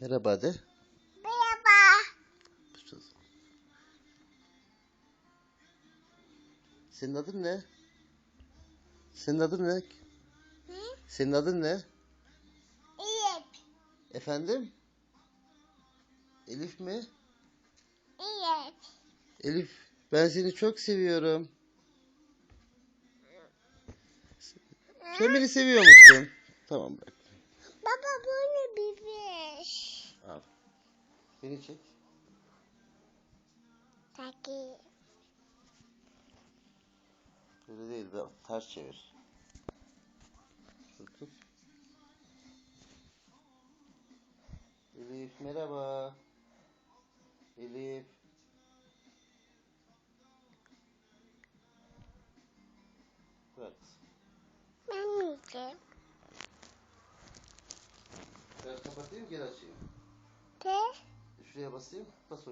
Merhaba de. Merhaba. Senin adın ne? Senin adın ne? Hı? Senin adın ne? İyip. Efendim? Elif mi? İyip. Elif, ben seni çok seviyorum. Sen beni seviyor musun? Tamam bırak. Baba bu ne bebiş? Al. Beni çek. Taki. Böyle değil de ters çevir. Tut. Elif merhaba. Elif. Bırak. Ben yiyeceğim. Ben kapatayım geri açayım. De. Perceba-se, passou